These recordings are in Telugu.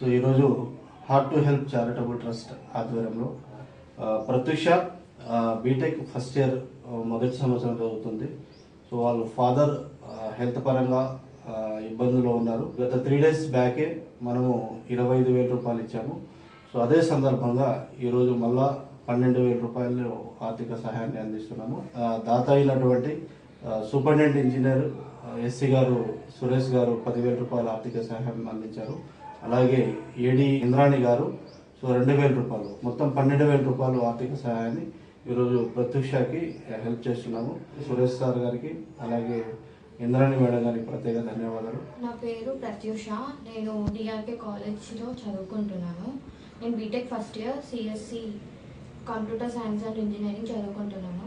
సో ఈరోజు heart to help charitable trust ఆధ్వర్యంలో ప్రత్యూష బీటెక్ ఫస్ట్ ఇయర్ మొదటి సంవత్సరం చదువుతుంది సో వాళ్ళ ఫాదర్ హెల్త్ పరంగా ఇబ్బందుల్లో ఉన్నారు. గత త్రీ డేస్ బ్యాకే మనము ఇరవై ఐదు వేల రూపాయలు ఇచ్చాము. సో అదే సందర్భంగా ఈరోజు మళ్ళా పన్నెండు వేల రూపాయలు ఆర్థిక సహాయాన్ని అందిస్తున్నాము. దాత అయినటువంటి సూపరింటెండెంట్ ఇంజనీర్ ఎస్సీ గారు సురేష్ గారు పదివేల రూపాయల ఆర్థిక సహాయం అందించారు. అలాగే ఏడి ఇంద్రాణి గారు సో రెండు వేల రూపాయలు. మొత్తం పన్నెండు వేల రూపాయలు ఆర్థిక సహాయాన్ని ఈరోజు ప్రత్యూషకి హెల్ప్ చేస్తున్నాము. సురేష్ సార్ గారికి అలాగే ఇంద్రాణి మేడం గారికి ప్రత్యేక ధన్యవాదాలు. నా పేరు ప్రత్యూష. నేను డిఆర్కే కాలేజ్లో చదువుకుంటున్నాను. నేను B Tech first year C S C computer science and engineering చదువుకుంటున్నాను.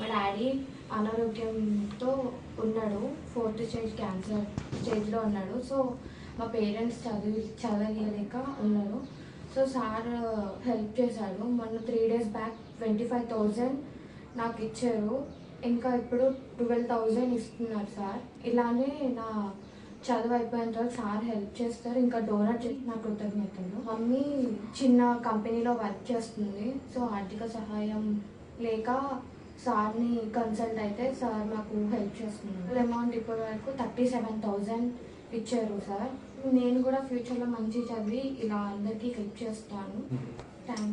మా డాడీ అనారోగ్యంతో ఉన్నాడు. ఫోర్త్ స్టేజ్ క్యాన్సర్ స్టేజ్లో ఉన్నాడు. సో మా పేరెంట్స్ చదివి చదవలేక ఉన్నారు. సో సార్ uh, హెల్ప్ చేశాడు మొన్న three days back twenty five thousand నాకు ఇచ్చారు. ఇంకా ఇప్పుడు ట్వెల్వ్ థౌజండ్ ఇస్తున్నారు సార్. ఇలానే నా చదువు అయిపోయిన తర్వాత సార్ హెల్ప్ చేస్తారు. ఇంకా డోనట్ చేసి నా కృతజ్ఞతలు. మమ్మీ చిన్న కంపెనీలో వర్క్ చేస్తుంది. సో ఆర్థిక సహాయం లేక సార్ని కన్సల్ట్ అయితే సార్ మాకు హెల్ప్ చేస్తున్నారు. అమౌంట్ ఇప్పటి వరకు థర్టీ సెవెన్ థౌజండ్ ఇచ్చారు సార్. నేను కూడా ఫ్యూచర్లో మంచి చదివి ఇలా అందరికీ హెల్ప్ చేస్తాను. థ్యాంక్